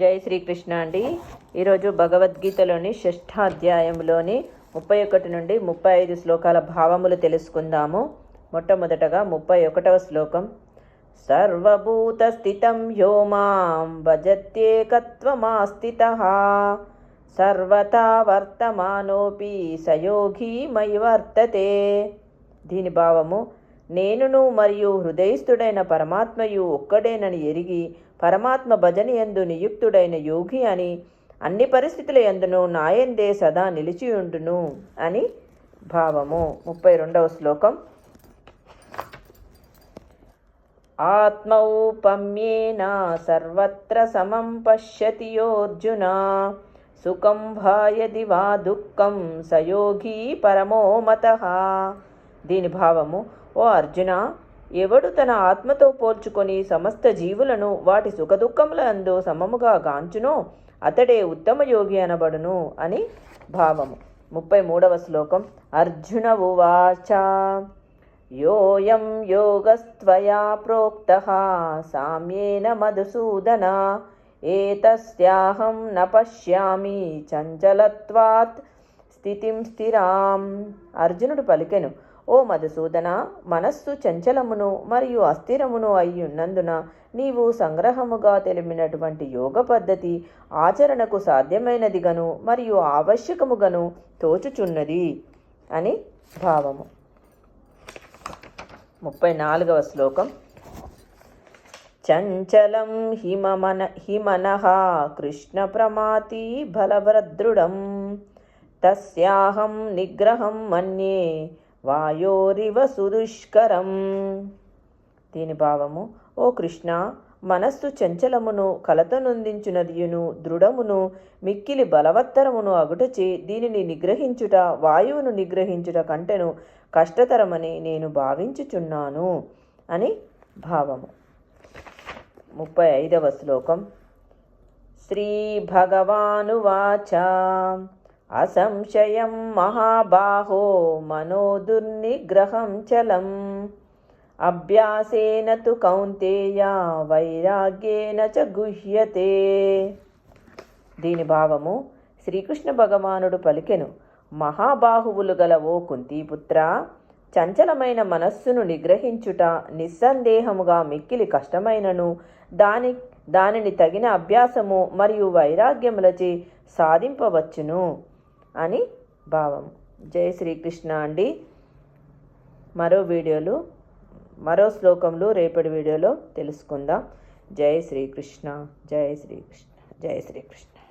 జై శ్రీకృష్ణ అండి. ఈరోజు భగవద్గీతలోని షష్ఠాధ్యాయంలోని ముప్పై ఒకటి నుండి ముప్పై ఐదు శ్లోకాల భావములు తెలుసుకుందాము. మొట్టమొదటగా ముప్పై ఒకటవ శ్లోకం. సర్వభూత స్థితం యో మాం భజత్యేకత్వమాస్థిత. సర్వతా వర్తమానోపి సయోగి మై వర్తతే. దీని భావము నేనును మరియు హృదయస్థుడైన పరమాత్మయు ఒక్కడేనని ఎరిగి పరమాత్మ భజన యందు నియుక్తుడైన యోగి అని అన్ని పరిస్థితుల ఎందును నాయందే సదా నిలిచియుండును అని భావము. ముప్పై రెండవ శ్లోకం. ఆత్మౌపమ్యేన సర్వత్ర సమం పశ్యతి యోర్జున సుఖం భాయది వా దుఃఖం సయోగి పరమో మత. దీని భావము ఓ అర్జున ఎవడు తన ఆత్మతో పోల్చుకొని సమస్త జీవులను వాటి సుఖదుఖముల అందు సమముగా గాంచునో అతడే ఉత్తమ యోగి అనబడును అని భావము. ముప్పై మూడవ శ్లోకం. అర్జున ఉవాచ యోయం యోగస్త్వయా ప్రోక్త సామ్యేన మధుసూదన ఏతస్యాహం న పశ్యామి చంచలత్వాత్ స్థితిం స్థిరాం అర్జునుడు పలికెను. ఓ మధుసూదన మనస్సు చంచలమును మరియు అస్థిరమును అయ్యున్నందున నీవు సంగ్రహముగా తెలిపినటువంటి యోగ పద్ధతి ఆచరణకు సాధ్యమైనదిగను మరియు ఆవశ్యకముగను తోచుచున్నది అని భావము. ముప్పై నాలుగవ శ్లోకం. చంచలం హిమమన హిమనః కృష్ణ ప్రమాతి బలభద్రుడం తస్యాహం నిగ్రహం మన్యే వాయోరివ సుదుష్కరం. దీని భావము ఓ కృష్ణ మనస్సు చంచలమును కలతనొందించునదియును దృఢమును మిక్కిలి బలవత్తరమును అగుటచే దీనిని నిగ్రహించుట వాయువును నిగ్రహించుట కంటెను కష్టతరమని నేను భావించుచున్నాను అని భావము. ముప్పై ఐదవ శ్లోకం. శ్రీ భగవానువాచ. అసంశయం మహాబాహో మనోదుర్నిగ్రహం చలం. అభ్యాసేన తు కౌంతేయ వైరాగ్యేన చ గుహ్యతే. దీని భావము శ్రీకృష్ణ భగవానుడు పలికెను. మహాబాహువులు గల ఓ కుంతీపుత్ర చంచలమైన మనస్సును నిగ్రహించుట నిస్సందేహముగా మిక్కిలి కష్టమైనను. దాని దానిని తగిన అభ్యాసము మరియు వైరాగ్యములచే సాధింపవచ్చును. అని భావం. జై శ్రీకృష్ణ అండి. మరో వీడియోలు మరో శ్లోకంలో రేపటి వీడియోలో తెలుసుకుందాం. జై శ్రీకృష్ణ జై శ్రీకృష్ణ జై శ్రీకృష్ణ.